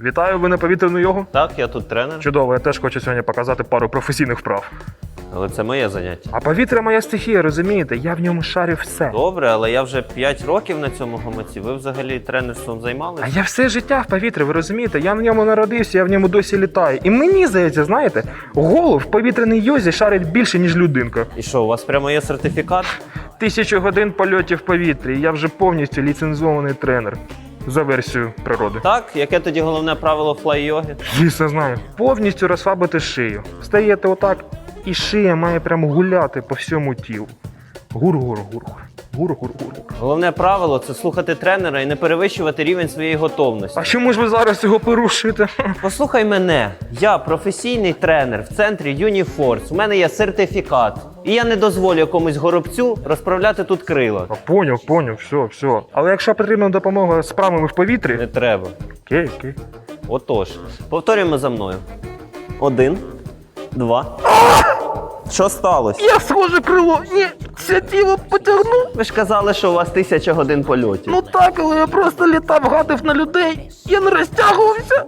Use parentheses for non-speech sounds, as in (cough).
Вітаю, ви на повітряну йогу. Так, я тут тренер, Чудово, я теж хочу сьогодні показати пару професійних вправ. але це моє заняття. А повітря моя стихія, розумієте? Я в ньому шарю все. Добре, але я вже 5 років на цьому гамаці. Ви взагалі тренерством займалися? А я все життя в повітрі, ви розумієте? Я на ньому народився, я в ньому досі літаю. І мені здається, знаєте, голову в повітряній йозі шарить більше, ніж людинка. І що, у вас прямо є сертифікат? Тисячу годин польотів в повітрі, я вже повністю ліцензований тренер за версією природи. Так, яке тоді головне правило флай-йоги? Звісно, знаю. Повністю розслабити шию. Стаєте отак, і шия має прямо гуляти по всьому тілу. Гур-гур-гур. Гур-гур-гур. Головне правило це слухати тренера і не перевищувати рівень своєї готовності. А чому ж ви зараз його порушуєте? (laughs) Послухай мене, я професійний тренер в центрі Юніфорс. У мене є сертифікат. І я не дозволю якомусь горобцю розправляти тут крила. А, Поняв, поняв, все, все. Але якщо потрібна допомога з правами в повітрі, Не треба. окей, окей. Отож, повторюємо за мною. Один, два. Що сталося? Я схоже крило, ні, це тіло потягну. Ви ж казали, що у вас тисяча годин польотів. Ну так, але я просто літав, гадив на людей. Я не розтягувався.